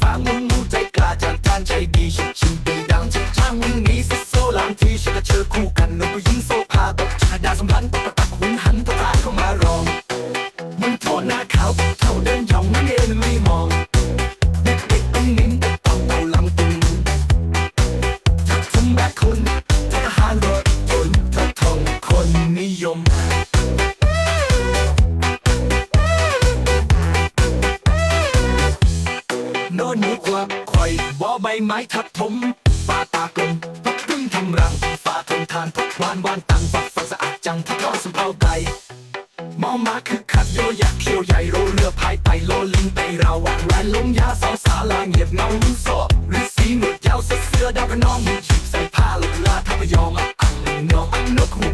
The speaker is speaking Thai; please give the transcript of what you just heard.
ฟ้ามุ้งมู้ใจกล้问木在嘎将贪财地是情敌当情唱问你是受狼提是个车库干能不赢受怕的查สิโซลังที่ฉันจะเจอคู่กันนกยิงโซพาตักหุ่นหันตัวตาเข้ามารองมึงโทษหน้าขาวเท่าเดินยองนั่นเอง โนนี้กว่าคอยบ่อใบไม้ทับถมป่าตากลมพักพึ่งทำรังฝ่าทงทานพักวานวานตังฝักฝักสะอาดจังพักนอนสมเอาไก่มอมาคือขัดโยอยากเที่ยวใหญ่โรเรือพายไปโลลิงไปเราวังแวนลงยาสาวสาลาเงียบเงาลูกศสอบฤาษีหนวดยาวเสื้อดาวกระนองมือจีบใส่ผ้าหลุดลาทับยองอะอังน้ออังนกหู